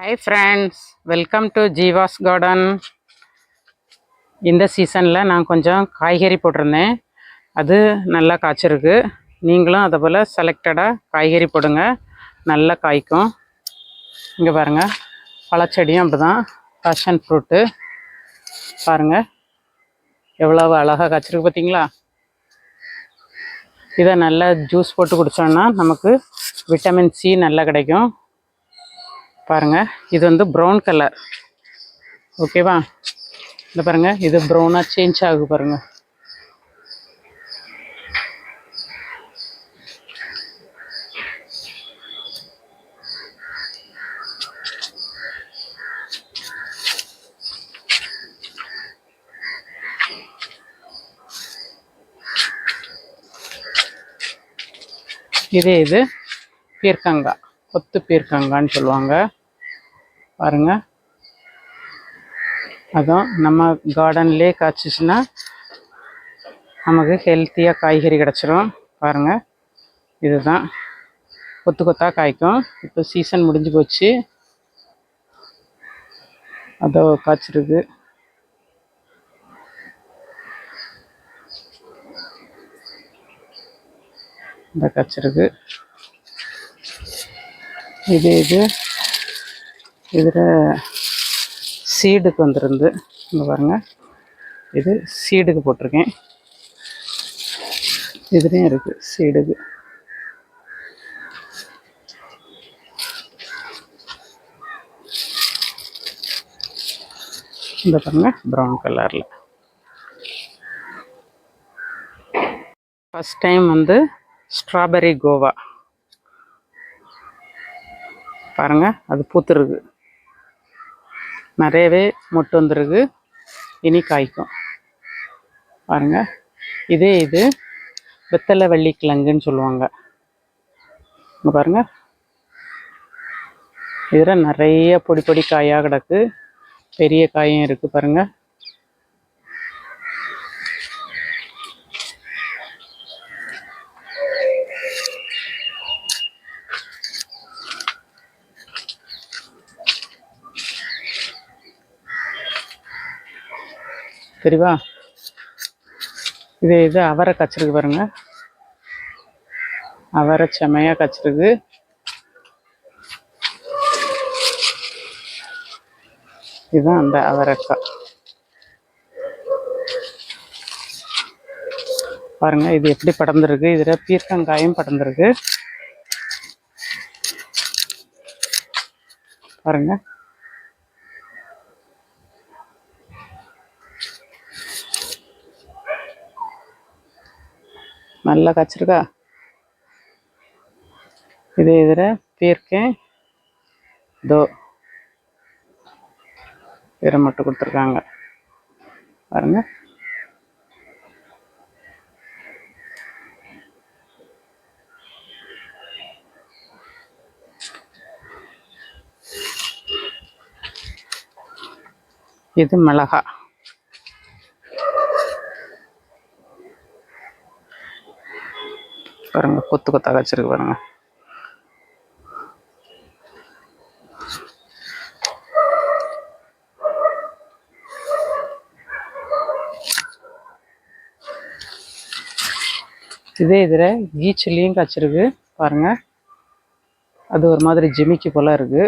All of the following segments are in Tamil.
Hi friends welcome to Jeeva's garden இந்த சீசனில் நான் கொஞ்சம் காய்கறி போட்டிருந்தேன். அது நல்லா காய்ச்சிருக்கு. நீங்களும் அதை போல் செலக்டடாக காய்கறி போடுங்க. நல்லா காய்க்கும். இங்கே பாருங்கள் பழச்செடியும் அப்படி தான் பேஷன் ஃப்ரூட்டு பாருங்கள் எவ்வளோ அழகாக காய்ச்சிருக்கு பார்த்தீங்களா? இதை நல்லா ஜூஸ் போட்டு குடித்தோன்னா நமக்கு விட்டமின் சி நல்லா கிடைக்கும். பாருங்க இது வந்து ப்ரௌன் கலர் ஓகேவா இந்த பாருங்க இது ப்ரௌனாக சேஞ்ச் ஆகுது பாருங்க. இதே இது பீர்க்கங்காய் கொத்து பீர்க்கங்கான்னு சொல்லுவாங்க. பாருங்க. அதுவும் நம்ம கார்டன்லேயே காய்ச்சிச்சுன்னா நமக்கு ஹெல்த்தியாக காய்கறி கிடச்சிரும். பாருங்க. இதுதான். கொத்து கொத்தாக காய்க்கும். இப்போ சீசன் முடிஞ்சு போச்சு. அதோ காய்ச்சிருக்கு. இந்த காய்ச்சிருக்கு. இது இது. இதில் சீடுக்கு வந்துருந்து இந்த பாருங்க. இது சீடுக்கு போட்டிருக்கேன். இதுலேயும் இருக்குது சீடுக்கு இந்த பாருங்க ப்ரௌன் கலரில் ஃபஸ்ட் டைம் வந்து ஸ்ட்ராபெரி கோவா. பாருங்க அது பூத்துருக்கு. நிறையவே மொட்டு வந்துருக்கு. இனி காய்க்கும். பாருங்க. இதே இது வெத்தலை வள்ளிக்கிழங்குன்னு சொல்லுவாங்க. இங்கே பாருங்க. இதில் நிறைய பொடி பொடி காயாக கிடக்கு. பெரிய காயும் இருக்குது பாருங்கள் சரிவா இது இது அவரை கச்சிருக்கு பாருங்க. அவரை செமையாக கச்சிருக்கு. இதுதான் அந்த அவரைக்காய் பாருங்க இது எப்படி படர்ந்துருக்கு? இதில் பீர்க்கங்காயும் படர்ந்துருக்கு. பாருங்க. நல்லா காய்ச்சிருக்கா? இது இதில் பீர்க்கேன் தோ இதில் மட்டும் கொடுத்துருக்காங்க. பாருங்க. இது மிளகா. பாருங்க கொத்து கொத்தாக வச்சிருக்கு பாருங்க. இதே இதில் ஈச்சிலையும் காய்ச்சிருக்கு பாருங்க. அது ஒரு மாதிரி ஜிமிக்கி போல இருக்கு.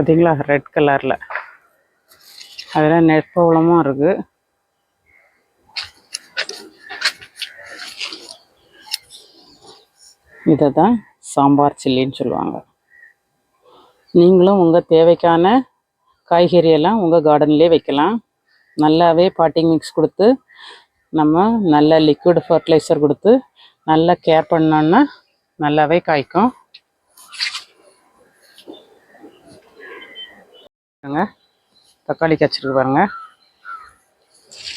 பார்த்தீங்களா ரெட் கலரில் அதில் நெற்பவளமும் இருக்குது இதை தான் சாம்பார் சில்லின்னு சொல்லுவாங்க. நீங்களும் உங்கள் தேவைக்கான காய்கறியெல்லாம் உங்கள் கார்டன்லேயே வைக்கலாம். நல்லாவே பாட்டிங் மிக்ஸ் கொடுத்து நம்ம நல்ல லிக்விட் ஃபர்டிலைசர் கொடுத்து நல்லா கேர் பண்ணோன்னா நல்லாவே காய்க்கும். பாருங்க. தக்காளி காய்ச்சிட்டு பாருங்க.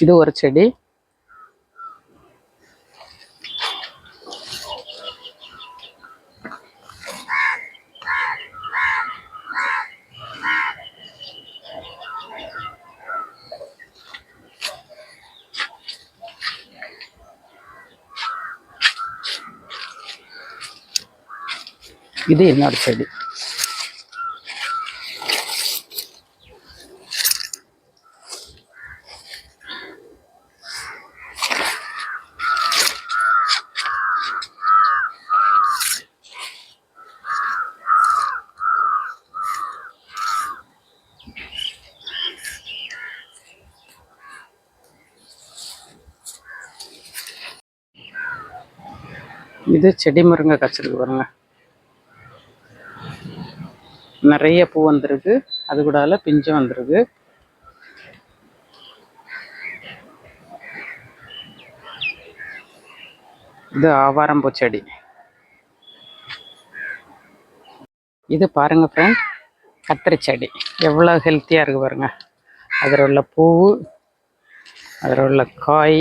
இது ஒரு செடி. இது இன்னொரு செடி. இது செடி முருங்கை காய்ச்சிருக்கு பாருங்க. நிறைய பூ வந்திருக்கு. அது கூடால பிஞ்சும் வந்திருக்கு. இது ஆவாரம்பூ செடி. இது பாருங்க ஃப்ரெண்ட் கத்திரி செடி. எவ்வளோ ஹெல்த்தியாக இருக்கு பாருங்க. அதில் உள்ள பூ அதில் உள்ள காய்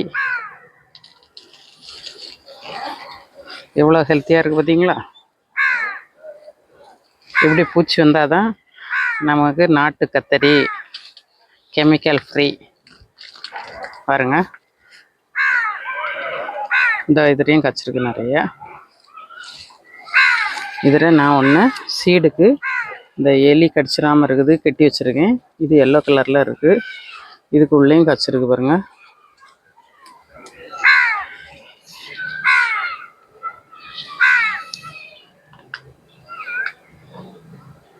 எவ்வளோ ஹெல்த்தியாக இருக்குது பார்த்தீங்களா? இப்படி பூச்சி வந்தால் தான் நமக்கு நாட்டு கத்தரி கெமிக்கல் ஃப்ரீ பாருங்க. இந்த இதுலேயும் கச்சிருக்கு நிறைய. இதில் நான் ஒன்று சீடுக்கு இந்த எலி கடிச்சிடாமல் இருக்குது கட்டி வச்சுருக்கேன். இது எல்லோ கலரில் இருக்குது இதுக்குள்ளேயும் கச்சிருக்கு பாருங்க.